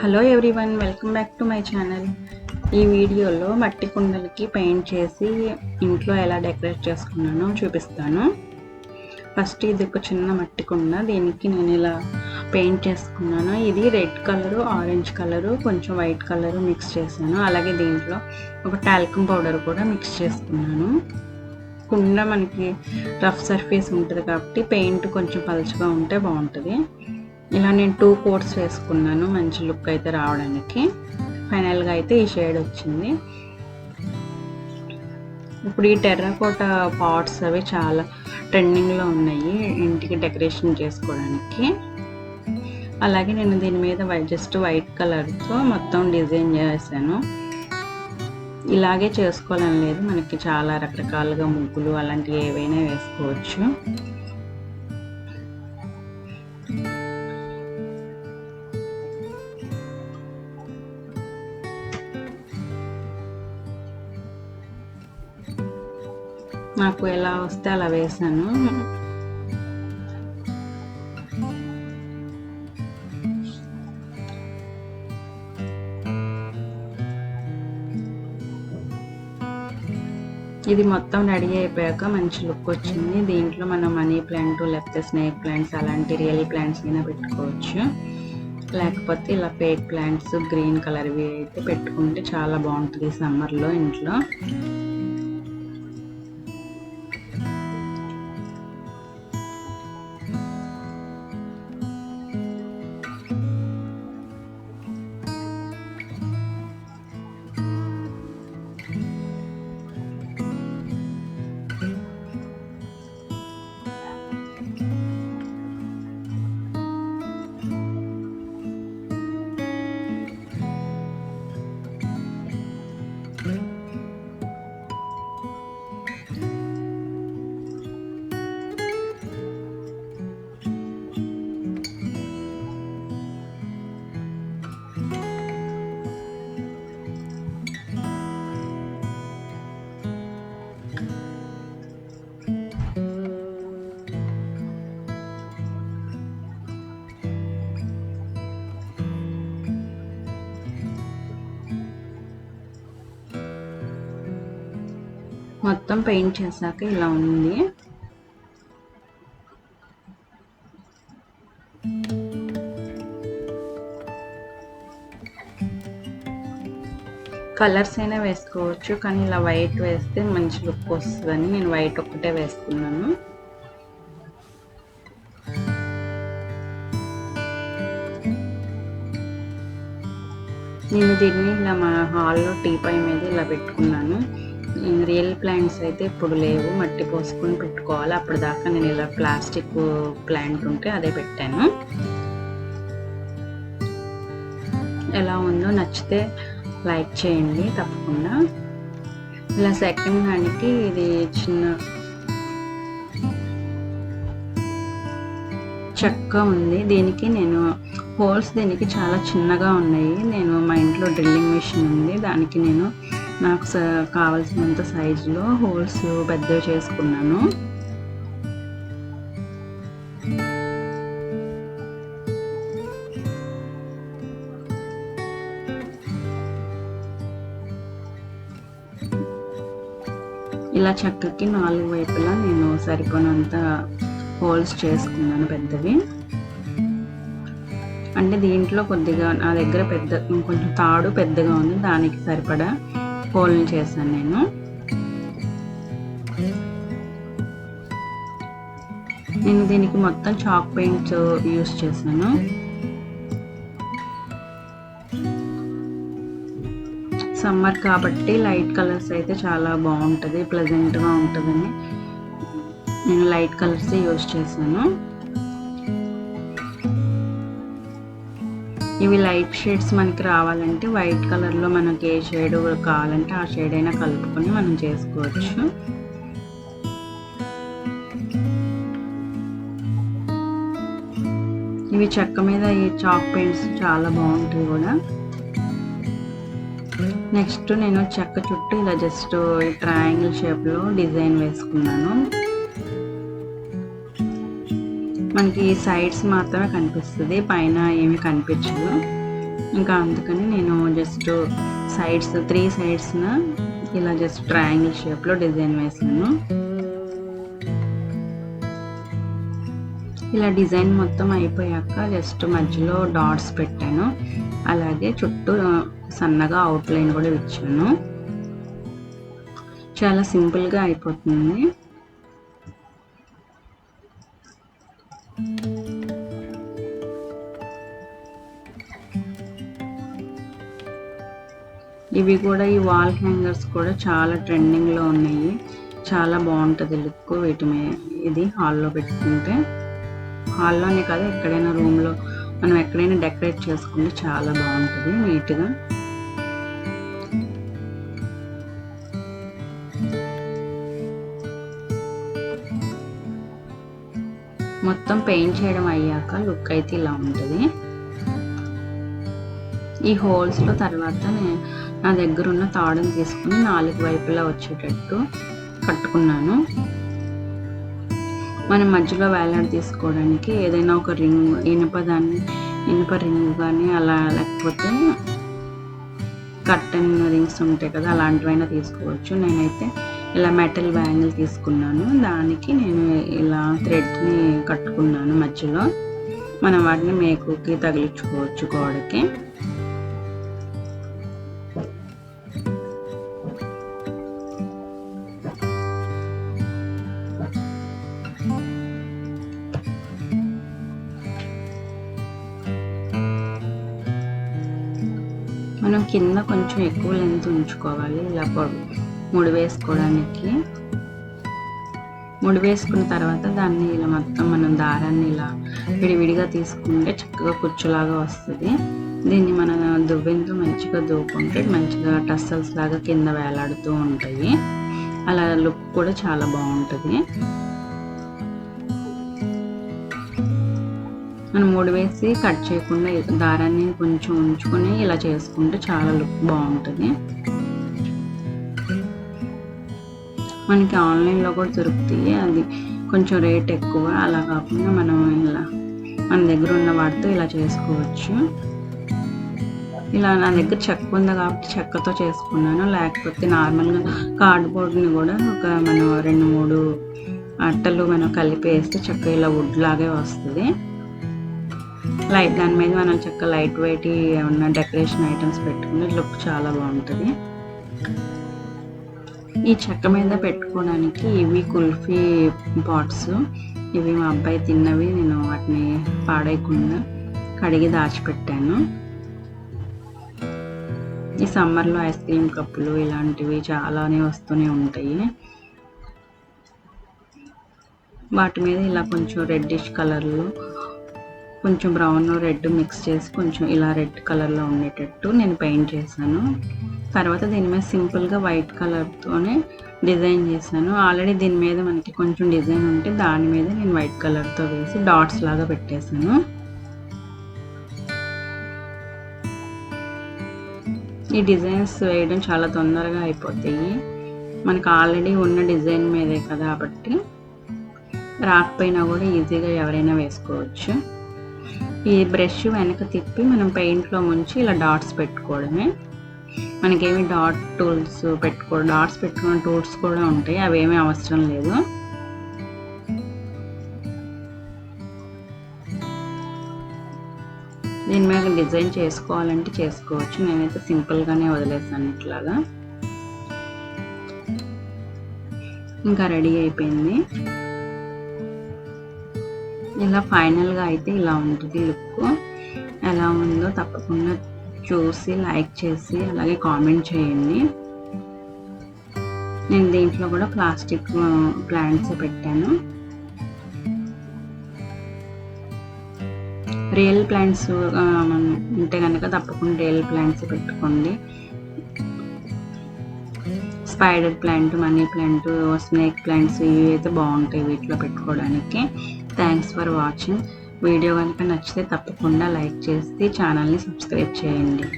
Hello everyone welcome back to my channel. ఈ వీడియోలో మట్టి కుండలకి పెయింట్ చేసి ఇంట్లో ఎలా డెకరేట్ చేసుకున్నానో చూపిస్తాను. ఫస్ట్ ఇది ఒక చిన్న మట్టి కుండ దీనికి నేను ఇలా పెయింట్ చేసుకున్నాను. ఇది రెడ్ కలరు ఆరెంజ్ కలరు కొంచెం వైట్ కలరు మిక్స్ చేశాను. అలాగే దీంట్లో ఒక టాల్కమ్ పౌడర్ కూడా మిక్స్ చేసుకున్నాను. కుండ మనకి రఫ్ సర్ఫేస్ ఉంటుంది కాబట్టి పెయింట్ కొంచెం పలుచగా ఉంటే బాగుంటుంది. ఇలా నేను టూ కోట్స్ వేసుకున్నాను మంచి లుక్ అయితే రావడానికి. ఫైనల్గా అయితే ఈ షేడ్ వచ్చింది. ఇప్పుడు ఈ టెర్రకోట పాట్స్ అవి చాలా ట్రెండింగ్లో ఉన్నాయి ఇంటికి డెకరేషన్ చేసుకోవడానికి. అలాగే నేను దీని మీద జస్ట్ వైట్ కలర్తో మొత్తం డిజైన్ చేశాను. ఇలాగే చేసుకోవాలని లేదు మనకి చాలా రకరకాలుగా ముగ్గులు అలాంటివి ఏవైనా వేసుకోవచ్చు. నాకు ఎలా వస్తే అలా వేసాను ఇది మొత్తం రెడీ అయిపోయాక మంచి లుక్ వచ్చింది. దీంట్లో మనం మనీ ప్లాంట్ లేకపోతే స్నేక్ ప్లాంట్స్ అలాంటి రియల్ ప్లాంట్స్ అయినా పెట్టుకోవచ్చు. లేకపోతే ఇలా ఫేక్ ప్లాంట్స్ గ్రీన్ కలర్వి అయితే పెట్టుకుంటే చాలా బాగుంటుంది సమ్మర్లో ఇంట్లో. మొత్తం పెయింట్ చేశాక ఇలా ఉంది. కలర్స్ అయినా వేసుకోవచ్చు కానీ ఇలా వైట్ వేస్తే మంచి లుక్ వస్తుందని నేను వైట్ ఒక్కటే వేసుకున్నాను. నేను దీన్ని ఇలా మా హాల్లో టీ పై మీద ఇలా పెట్టుకున్నాను. రియల్ ప్లాంట్స్ అయితే ఇప్పుడు లేవు. మట్టి పోసుకొని పెట్టుకోవాలి. అప్పుడు దాకా నేను ఇలా ప్లాస్టిక్ ప్లాంట్ ఉంటే అదే పెట్టాను. ఎలా ఉందో నచ్చితే లైక్ చేయండి తప్పకుండా. ఇలా సెకండ్ దానికి ఇది చిన్న చెక్క ఉంది. దీనికి నేను హోల్స్ దీనికి చాలా చిన్నగా ఉన్నాయి. నేను మా ఇంట్లో డ్రిల్లింగ్ మిషన్ ఉంది. దానికి నేను నాకు కావలసినంత సైజులో హోల్స్ పెద్దవి చేసుకున్నాను. ఇలా చెక్కకి నాలుగు వైపులా నేను సరిపోనంత హోల్స్ చేసుకున్నాను పెద్దవి. అంటే దీంట్లో కొద్దిగా నా దగ్గర పెద్ద కొంచెం తాడు పెద్దగా ఉంది దానికి సరిపడా హోల్ని చేశాను నేను. నేను దీనికి మొత్తం చాక్ పెయింట్స్ యూస్ చేశాను. సమ్మర్ కాబట్టి లైట్ కలర్స్ అయితే చాలా బాగుంటుంది ప్లెజెంట్గా ఉంటుందని నేను లైట్ కలర్స్ యూస్ చేశాను. ఇవి లైట్ షేడ్స్ మనకి రావాలంటే వైట్ కలర్లో మనకి ఏ షేడ్ కావాలంటే ఆ షేడ్ అయినా కలుపుకొని మనం చేసుకోవచ్చు. ఇవి చెక్క మీద ఈ చాక్ పెయింట్స్ చాలా బాగుంటాయి కూడా. నెక్స్ట్ నేను చెక్క చుట్టూ ఇలా జస్ట్ ట్రయాంగిల్ షేప్లో డిజైన్ వేసుకున్నాను. మనకి సైడ్స్ మాత్రమే కనిపిస్తుంది పైన ఏమి కనిపించదు. ఇంకా అందుకని నేను జస్ట్ సైడ్స్ త్రీ సైడ్స్న ఇలా జస్ట్ ట్రయాంగిల్ షేప్లో డిజైన్ వేసాను ఇలా డిజైన్ మొత్తం అయిపోయాక జస్ట్ మధ్యలో డాట్స్ పెట్టాను. అలాగే చుట్టూ సన్నగా అవుట్లైన్ కూడా ఇచ్చాను. చాలా సింపుల్గా అయిపోతుంది. ఇవి కూడా ఈ వాల్ హ్యాంగర్స్ కూడా చాలా ట్రెండింగ్లో ఉన్నాయి. చాలా బాగుంటుంది లుక్ వీటి ఇది హాల్లో పెట్టుకుంటే. హాల్లోనే కాదు ఎక్కడైనా రూమ్లో మనం ఎక్కడైనా డెకరేట్ చేసుకుంటే చాలా బాగుంటుంది నీట్గా. మొత్తం పెయింట్ చేయడం అయ్యాక లుక్ అయితే ఇలా ఉంటుంది. ఈ హోల్స్లో తర్వాత నా దగ్గర ఉన్న తాడుని తీసుకుని నాలుగు వైపులా వచ్చేటట్టు కట్టుకున్నాను. మనం మధ్యలో వేలాడి తీసుకోవడానికి ఏదైనా ఒక రింగ్ ఇనుప దాన్ని ఇనుప రింగ్ కానీ అలా లేకపోతే కట్టన్ రింగ్స్ ఉంటాయి కదా అలాంటివైనా తీసుకోవచ్చు. నేనైతే ఇలా మెటల్ బ్యాంగిల్ తీసుకున్నాను. దానికి నేను ఇలా థ్రెడ్ని కట్టుకున్నాను మధ్యలో. మనం వాటిని మేకుకి తగిలించుకోవచ్చు గోడకి. మనం కింద కొంచెం ఎక్కువ లెంత్ ఉంచుకోవాలి. ఇలా ముడి వేసుకోవడానికి. ముడి వేసుకున్న తర్వాత దాన్ని ఇలా మొత్తం మనం దారాన్ని ఇలా విడివిడిగా తీసుకుంటే చక్కగా కుచ్చులాగా వస్తుంది. దీన్ని మనం దువ్వెంతో మంచిగా దువ్వుకుంటే మంచిగా టస్సల్స్ లాగా కింద వేలాడుతూ ఉంటాయి. అలా లుక్ కూడా చాలా బాగుంటుంది. మనం మూడు వేసి కట్ చేయకుండా దారాన్ని కొంచెం ఉంచుకొని ఇలా చేసుకుంటే చాలా లుక్ బాగుంటుంది. మనకి ఆన్లైన్లో కూడా దొరుకుతాయి. అది కొంచెం రేట్ ఎక్కువ. అలా కాకుండా మనం ఇలా మన దగ్గర ఉన్న వాటితో ఇలా చేసుకోవచ్చు. ఇలా నా దగ్గర చెక్క ఉంది కాబట్టి చెక్కతో చేసుకున్నాను. లేకపోతే నార్మల్గా కార్డ్బోర్డ్ని కూడా ఒక మనం రెండు మూడు అట్టలు మనం కలిపేస్తే చక్క ఇలా వుడ్ లాగే వస్తుంది. లైట్ దాని మీద మనం చక్క లైట్ వెయిట్ ఏమన్నా డెకరేషన్ ఐటమ్స్ పెట్టుకుని లుక్ చాలా బాగుంటుంది. ఈ చెక్క మీద పెట్టుకోవడానికి ఇవి కుల్ఫీ పాట్స్. ఇవి మా అబ్బాయి తిన్నవి నేను వాటిని పాడేయకుండా కడిగి దాచిపెట్టాను. ఈ సమ్మర్లో ఐస్ క్రీమ్ కప్పులు ఇలాంటివి చాలానే వస్తూనే ఉంటాయి. వాటి మీద ఇలా కొంచెం రెడ్డిష్ కలర్లు కొంచెం బ్రౌన్ రెడ్ మిక్స్ చేసి కొంచెం ఇలా రెడ్ కలర్లో ఉండేటట్టు నేను పెయింట్ చేశాను. తర్వాత దీని మీద సింపుల్గా వైట్ కలర్తోనే డిజైన్ చేశాను. ఆల్రెడీ దీని మీద మనకి కొంచెం డిజైన్ ఉంటే దాని మీద నేను వైట్ కలర్తో వేసి డాట్స్ లాగా పెట్టేశాను. ఈ డిజైన్స్ వేయడం చాలా తొందరగా అయిపోతాయి. మనకు ఆల్రెడీ ఉన్న డిజైన్ మీదే కదా కాబట్టి రాకపోయినా కూడా ఈజీగా ఎవరైనా వేసుకోవచ్చు. ఈ బ్రష్ వెనక తిప్పి మనం పెయింట్లో ముంచి ఇలా డాట్స్ పెట్టుకోవడమే. మనకేమి డాట్ టూల్స్ పెట్టుకో డాట్స్ పెట్టుకున్న టూల్స్ కూడా ఉంటాయి. అవేమీ అవసరం లేదు. దీని మీద డిజైన్ చేసుకోవాలంటే చేసుకోవచ్చు. నేనైతే సింపుల్గానే వదిలేసాను ఇట్లాగా. ఇంకా రెడీ అయిపోయింది. ఇలా ఫైనల్గా అయితే ఇలా ఉంటుంది లుక్ ఎలా ఉందో తప్పకుండా చూసి లైక్ చేసి అలాగే కామెంట్ చేయండి. నేను దీంట్లో కూడా ప్లాస్టిక్ ప్లాంట్స్ పెట్టాను. రియల్ ప్లాంట్స్ ఉంటే కనుక తప్పకుండా రియల్ ప్లాంట్స్ పెట్టుకోండి. Spider plant money plant snake plants ఇవి అయితే బాగుంటాయి వీటిలో పెట్టుకోవడానికి. థ్యాంక్స్ ఫర్ వాచింగ్ వీడియో కనుక నచ్చితే తప్పకుండా లైక్ చేసి ఛానల్ని సబ్స్క్రైబ్ చేయండి.